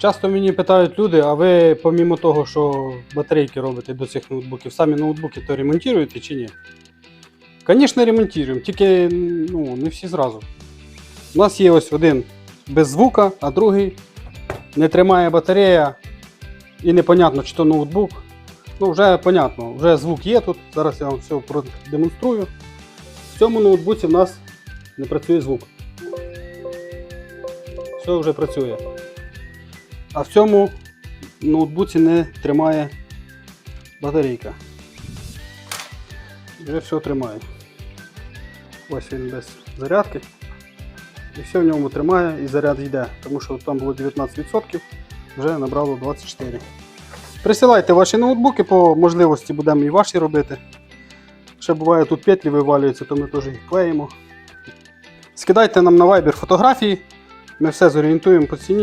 Часто мені питають люди, а ви помімо того, що батарейки робите до цих ноутбуків, самі ноутбуки то ремонтуєте чи ні? Звісно, ремонтуємо, тільки ну, не всі зразу. У нас є ось один без звука, а другий не тримає батарея і непонятно, чи то ноутбук. Ну, вже понятно, вже звук є тут. Зараз я вам все продемонструю. В цьому ноутбуці в нас не працює звук. Все вже працює. А в цьому ноутбуці не тримає батарейка. Вже все тримає. Ось він без зарядки. І все в ньому тримає і заряд йде, тому що там було 19%, вже набрало 24%. Присилайте ваші ноутбуки, по можливості будемо і ваші робити. Ще буває тут петлі вивалюються, то ми теж їх клеїмо. Скидайте нам на Viber фотографії, ми все зорієнтуємо по ціні.